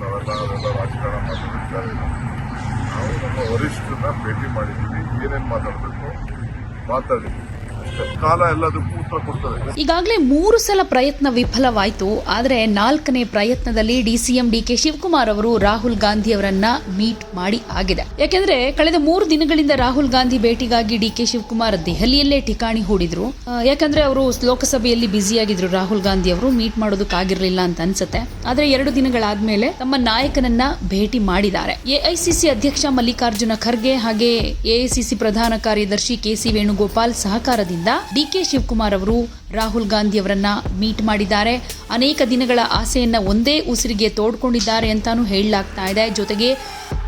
ನಾವೆಲ್ಲ ಅವೆಲ್ಲ ರಾಜಕಾರಣ ಮಾತಾಡಿದ್ದಾರೆ ನಾವು ನಮ್ಮ ವರಿಷ್ಠರನ್ನ ಭೇಟಿ ಮಾಡಿದ್ದೀವಿ. ಏನೇನು ಮಾತಾಡಬೇಕು ಮಾತಾಡಿದ್ವಿ ಅಷ್ಟೇ. ಕಾಲ ಎಲ್ಲದಕ್ಕೂ ಉತ್ತರ ಈಗಾಗಲೇ ಮೂರು ಸಲ ಪ್ರಯತ್ನ ವಿಫಲವಾಯಿತು. ಆದರೆ ನಾಲ್ಕನೇ ಪ್ರಯತ್ನದಲ್ಲಿ ಡಿಸಿಎಂ ಡಿಕೆ ಶಿವಕುಮಾರ್ ಅವರು ರಾಹುಲ್ ಗಾಂಧಿ ಅವರನ್ನ ಮೀಟ್ ಮಾಡಿ ಆಗಿದೆ. ಯಾಕೆಂದ್ರೆ ಕಳೆದ ಮೂರು ದಿನಗಳಿಂದ ರಾಹುಲ್ ಗಾಂಧಿ ಭೇಟಿಗಾಗಿ ಡಿಕೆ ಶಿವಕುಮಾರ್ ದೆಹಲಿಯಲ್ಲೇ ಠಿಕಾಣಿ ಹೂಡಿದ್ರು. ಯಾಕಂದ್ರೆ ಅವರು ಲೋಕಸಭೆಯಲ್ಲಿ ಬ್ಯುಸಿಯಾಗಿದ್ರು. ರಾಹುಲ್ ಗಾಂಧಿ ಅವರು ಮೀಟ್ ಮಾಡೋದಕ್ಕಾಗಿರ್ಲಿಲ್ಲ ಅಂತ ಅನ್ಸುತ್ತೆ. ಆದ್ರೆ ಎರಡು ದಿನಗಳಾದ್ಮೇಲೆ ತಮ್ಮ ನಾಯಕನನ್ನ ಭೇಟಿ ಮಾಡಿದ್ದಾರೆ. ಎಐಸಿಸಿ ಅಧ್ಯಕ್ಷ ಮಲ್ಲಿಕಾರ್ಜುನ ಖರ್ಗೆ ಹಾಗೆ ಎಐಸಿಸಿ ಪ್ರಧಾನ ಕಾರ್ಯದರ್ಶಿ ಕೆಸಿ ವೇಣುಗೋಪಾಲ್ ಸಹಕಾರದಿಂದ ಡಿಕೆ ಶಿವಕುಮಾರ್ ಅವರು ರಾಹುಲ್ ಗಾಂಧಿ ಅವರನ್ನ ಮೀಟ್ ಮಾಡಿದ್ದಾರೆ. ಅನೇಕ ದಿನಗಳ ಆಸೆಯನ್ನ ಒಂದೇ ಉಸಿರಿಗೆ ತೋಡ್ಕೊಂಡಿದ್ದಾರೆ ಅಂತಾನೂ ಹೇಳಲಾಗ್ತಾ ಇದೆ. ಜೊತೆಗೆ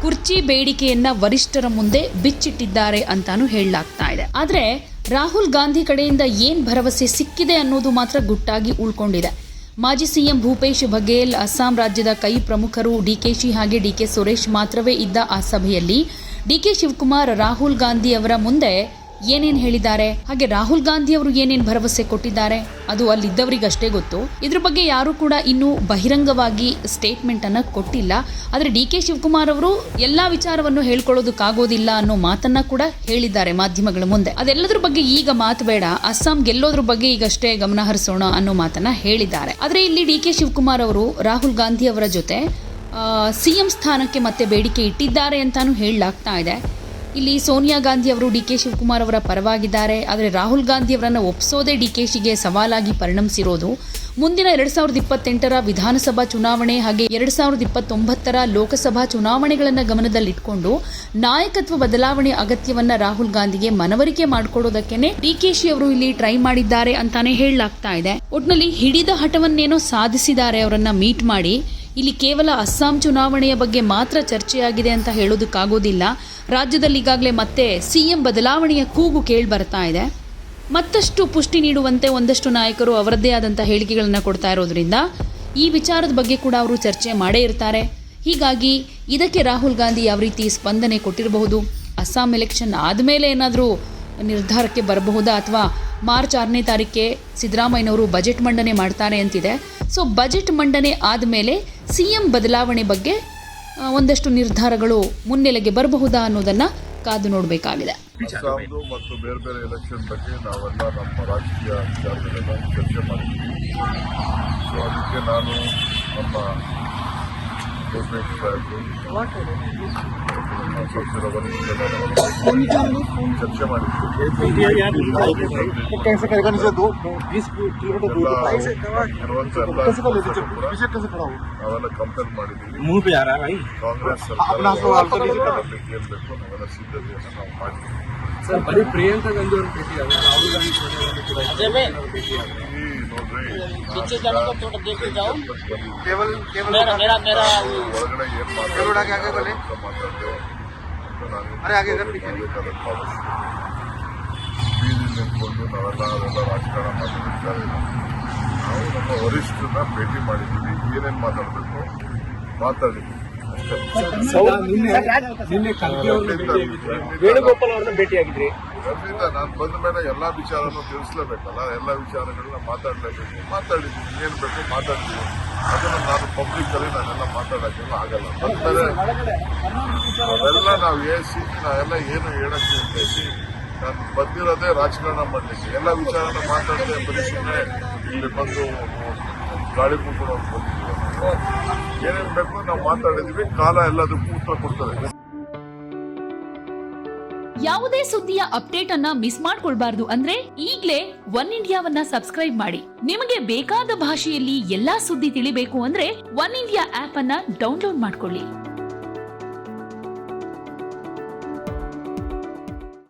ಕುರ್ಚಿ ಬೇಡಿಕೆಯನ್ನ ವರಿಷ್ಠರ ಮುಂದೆ ಬಿಚ್ಚಿಟ್ಟಿದ್ದಾರೆ ಅಂತಾನೂ ಹೇಳಲಾಗ್ತಾ ಇದೆ. ಆದ್ರೆ ರಾಹುಲ್ ಗಾಂಧಿ ಕಡೆಯಿಂದ ಏನ್ ಭರವಸೆ ಸಿಕ್ಕಿದೆ ಅನ್ನೋದು ಮಾತ್ರ ಗುಟ್ಟಾಗಿ ಉಳ್ಕೊಂಡಿದೆ. ಮಾಜಿ ಸಿಎಂ ಭೂಪೇಶ್ ಬಘೇಲ್ ಅಸ್ಸಾಂ ರಾಜ್ಯದ ಕೈ ಪ್ರಮುಖರು ಡಿಕೆಶಿ ಹಾಗೆ ಡಿಕೆ ಸುರೇಶ್ ಮಾತ್ರವೇ ಇದ್ದ ಆ ಸಭೆಯಲ್ಲಿ ಡಿಕೆ ಶಿವಕುಮಾರ್ ರಾಹುಲ್ ಗಾಂಧಿ ಅವರ ಮುಂದೆ ಏನೇನ್ ಹೇಳಿದ್ದಾರೆ? ಹಾಗೆ ರಾಹುಲ್ ಗಾಂಧಿ ಅವರು ಏನೇನ್ ಭರವಸೆ ಕೊಟ್ಟಿದ್ದಾರೆ? ಅದು ಅಲ್ಲಿದ್ದವರಿಗಷ್ಟೇ ಗೊತ್ತು. ಇದ್ರ ಬಗ್ಗೆ ಯಾರು ಕೂಡ ಇನ್ನೂ ಬಹಿರಂಗವಾಗಿ ಸ್ಟೇಟ್ಮೆಂಟ್ ಅನ್ನ ಕೊಟ್ಟಿಲ್ಲ. ಆದರೆ ಡಿ ಕೆ ಶಿವಕುಮಾರ್ ಅವರು ಎಲ್ಲಾ ವಿಚಾರವನ್ನು ಹೇಳ್ಕೊಳ್ಳೋದಕ್ಕಾಗೋದಿಲ್ಲ ಅನ್ನೋ ಮಾತನ್ನ ಕೂಡ ಹೇಳಿದ್ದಾರೆ ಮಾಧ್ಯಮಗಳ ಮುಂದೆ. ಅದೆಲ್ಲದ್ರ ಬಗ್ಗೆ ಈಗ ಮಾತು ಬೇಡ. ಅಸ್ಸಾಂ ಗೆಲ್ಲೋದ್ರ ಬಗ್ಗೆ ಈಗಷ್ಟೇ ಗಮನ ಹರಿಸೋಣ ಅನ್ನೋ ಮಾತನ್ನ ಹೇಳಿದ್ದಾರೆ. ಆದರೆ ಇಲ್ಲಿ ಡಿ ಕೆ ಶಿವಕುಮಾರ್ ಅವರು ರಾಹುಲ್ ಗಾಂಧಿ ಅವರ ಜೊತೆ ಸಿಎಂ ಸ್ಥಾನಕ್ಕೆ ಮತ್ತೆ ಬೇಡಿಕೆ ಇಟ್ಟಿದ್ದಾರೆ ಅಂತಾನು ಹೇಳಲಾಗ್ತಾ ಇದೆ. ಇಲ್ಲಿ ಸೋನಿಯಾ ಗಾಂಧಿ ಅವರು ಡಿ ಕೆ ಶಿವಕುಮಾರ್ ಅವರ ಪರವಾಗಿದ್ದಾರೆ. ಆದರೆ ರಾಹುಲ್ ಗಾಂಧಿ ಅವರನ್ನು ಒಪ್ಪಿಸೋದೇ ಡಿ ಕೆ ಶಿಗೆ ಸವಾಲಾಗಿ ಪರಿಣಮಿಸಿರೋದು. ಮುಂದಿನ ಎರಡ್ ಸಾವಿರದ ಇಪ್ಪತ್ತೆಂಟರ ವಿಧಾನಸಭಾ ಚುನಾವಣೆ ಹಾಗೆ ಎರಡ್ ಸಾವಿರದ ಇಪ್ಪತ್ತೊಂಬತ್ತರ ಲೋಕಸಭಾ ಚುನಾವಣೆಗಳನ್ನು ಗಮನದಲ್ಲಿಟ್ಕೊಂಡು ನಾಯಕತ್ವ ಬದಲಾವಣೆ ಅಗತ್ಯವನ್ನ ರಾಹುಲ್ ಗಾಂಧಿಗೆ ಮನವರಿಕೆ ಮಾಡಿಕೊಡೋದಕ್ಕೇನೆ ಡಿಕೆಶಿ ಅವರು ಇಲ್ಲಿ ಟ್ರೈ ಮಾಡಿದ್ದಾರೆ ಅಂತಾನೆ ಹೇಳಲಾಗ್ತಾ ಇದೆ. ಒಟ್ನಲ್ಲಿ ಹಿಡಿದ ಹಠವನ್ನೇನೋ ಸಾಧಿಸಿದ್ದಾರೆ ಅವರನ್ನ ಮೀಟ್ ಮಾಡಿ. ಇಲ್ಲಿ ಕೇವಲ ಅಸ್ಸಾಂ ಚುನಾವಣೆಯ ಬಗ್ಗೆ ಮಾತ್ರ ಚರ್ಚೆಯಾಗಿದೆ ಅಂತ ಹೇಳೋದಕ್ಕಾಗೋದಿಲ್ಲ. ರಾಜ್ಯದಲ್ಲಿ ಈಗಾಗಲೇ ಮತ್ತೆ ಸಿಎಂ ಬದಲಾವಣೆಯ ಕೂಗು ಕೇಳಿ ಬರ್ತಾ ಇದೆ. ಮತ್ತಷ್ಟು ಪುಷ್ಟಿ ನೀಡುವಂತೆ ಒಂದಷ್ಟು ನಾಯಕರು ಅವರದ್ದೇ ಆದಂಥ ಹೇಳಿಕೆಗಳನ್ನು ಕೊಡ್ತಾ ಇರೋದ್ರಿಂದ ಈ ವಿಚಾರದ ಬಗ್ಗೆ ಕೂಡ ಅವರು ಚರ್ಚೆ ಮಾಡೇ ಇರ್ತಾರೆ. ಹೀಗಾಗಿ ಇದಕ್ಕೆ ರಾಹುಲ್ ಗಾಂಧಿ ಯಾವ ರೀತಿ ಸ್ಪಂದನೆ ಕೊಟ್ಟಿರಬಹುದು, ಅಸ್ಸಾಂ ಎಲೆಕ್ಷನ್ ಆದಮೇಲೆ ಏನಾದರೂ ನಿರ್ಧಾರಕ್ಕೆ ಬರಬಹುದಾ ಅಥವಾ ಮಾರ್ಚ್ ಆರನೇ ತಾರೀಕೆ ಸಿದ್ದರಾಮಯ್ಯನವರು ಬಜೆಟ್ ಮಂಡನೆ ಮಾಡ್ತಾರೆ ಅಂತಿದೆ. ಸೊ ಬಜೆಟ್ ಮಂಡನೆ ಆದಮೇಲೆ ಸಿ ಎಂ ಬದಲಾವಣೆ ಬಗ್ಗೆ ಒಂದಷ್ಟು ನಿರ್ಧಾರಗಳು ಮುನ್ನೆಲೆಗೆ ಬರಬಹುದಾ ಅನ್ನೋದನ್ನ ಕಾದು ನೋಡಬೇಕಾಗಿದೆ. ಮತ್ತು ಬೇರೆ ಬೇರೆ ಎಲೆಕ್ಷನ್ ಬಗ್ಗೆ ನಾವೆಲ್ಲ ನಮ್ಮ ರಾಜಕೀಯ ಚರ್ಚೆ ಮಾಡಿದ್ದೀವಿ ಸೊ ಅದಕ್ಕೆ ನಾನು ನಮ್ಮ कैसे करेगा नीचे दो बीस किलोमीटर दूर ಎಲ್ಲ कैसे ಇರುವಂತ ಎಲ್ಲ कैसे कर लेते ಸಮಸ್ಯೆಗಳು ಕೂಡ पीछे कैसे खड़ा हो ನಾವೆಲ್ಲ ಕಂಪೇರ್ ಮಾಡಿದ್ದೀವಿ मुंह पे आ रहा है भाई ಕಾಂಗ್ರೆಸ್ अपना ಸರ್ಕಾರ सवाल तो नीचे कर ಗೆಲ್ಲಬೇಕು ನಾವೆಲ್ಲ ಸಿದ್ಧತೆಯನ್ನು ನಾವು ಮಾಡಿದ್ದೀವಿ ಸರ್ ಬರೀ ಪ್ರಿಯಾಂಕಾ ಗಾಂಧಿ ಅವರು ಭೇಟಿಯಾಗ ರಾಹುಲ್ ಗಾಂಧಿ ಸೋನಿಯಾ ಗಾಂಧಿ ಕೂಡ ಭೇಟಿಯಾಗ ಈ ನೋಡ್ರಿ केवल केवल ಒಳಗಡೆ ಏನ್ केवल उड़ा के आगे बोले ಮಾತಾಡ್ತೇವೆ अरे आगे इधर पीछे ಬೀದಿ ನಿಂತ್ಕೊಂಡು ನಾವೆಲ್ಲ ಅವೆಲ್ಲ ರಾಜಕಾರಣ ಮಾತಾಡಿದ್ದಾರೆ ನಾವು ನಮ್ಮ ವರಿಷ್ಠರನ್ನ ಭೇಟಿ ಮಾಡಿದ್ದೀವಿ ಏನೇನ್ ಮಾತಾಡಬೇಕು ಮಾತಾಡಿದ್ವಿ ಅಷ್ಟೇ ನಿನ್ನೆ ವೇಣುಗೋಪಾಲ್ ಅವ್ರನ್ನ ಭೇಟಿಯಾಗಿದ್ರಿ. ಅದರಿಂದ ನಾನು ಬಂದ ಮೇಲೆ ಎಲ್ಲಾ ವಿಚಾರನೂ ತಿಳಿಸ್ಲೇಬೇಕಲ್ಲ ಎಲ್ಲ ವಿಚಾರಗಳನ್ನ ಮಾತಾಡಲೇಬೇಕು. ಮಾತಾಡಿದ್ದೀನಿ ಏನು ಬೇಕು ಮಾತಾಡ್ತೀನಿ ಅದನ್ನು ನಾನು ಪಬ್ಲಿಕ್ ಅಲ್ಲಿ ನಾನೆಲ್ಲ ಮಾತಾಡೋಕ್ಕೆಲ್ಲ ಆಗಲ್ಲ. ಬಂದ್ಮೇಲೆ ಅವೆಲ್ಲ ನಾವು ಏಸಿ ನಾವೆಲ್ಲ ಏನು ಹೇಳಕ್ಕೆ ಉದ್ದೇಶಿ ನಾನು ಬಂದಿರೋದೇ ರಾಜಕಾರಣ ಮಾಡಲಿಕ್ಕೆ. ಎಲ್ಲ ವಿಚಾರನ ಮಾತಾಡದೆ ಬರೀ ಸುಮ್ಮನೆ ಇಲ್ಲಿ ಬಂದು ಗಾಳಿ ಕೂಡ ಬಂದಿದ್ದೀವಿ ಏನೇನ್ ಬೇಕು ನಾವು ಮಾತಾಡಿದ್ವಿ, ಕಾಲ ಎಲ್ಲದಕ್ಕೂ ಉತ್ತರ ಕೊಡ್ತದೆ ಯಾವುದೇ ಸುದ್ದಿಯ ಅಪ್ಡೇಟ್ ಅನ್ನ ಮಿಸ್ ಮಾಡ್ಕೊಳ್ಬಾರ್ದು ಅಂದ್ರೆ ಈಗ್ಲೇ ಒನ್ ಇಂಡಿಯಾವನ್ನ ಸಬ್ಸ್ಕ್ರೈಬ್ ಮಾಡಿ. ನಿಮಗೆ ಬೇಕಾದ ಭಾಷೆಯಲ್ಲಿ ಎಲ್ಲಾ ಸುದ್ದಿ ತಿಳಿಬೇಕು ಅಂದ್ರೆ ಒನ್ ಇಂಡಿಯಾ ಆಪ್ ಅನ್ನ ಡೌನ್ಲೋಡ್ ಮಾಡ್ಕೊಳ್ಳಿ.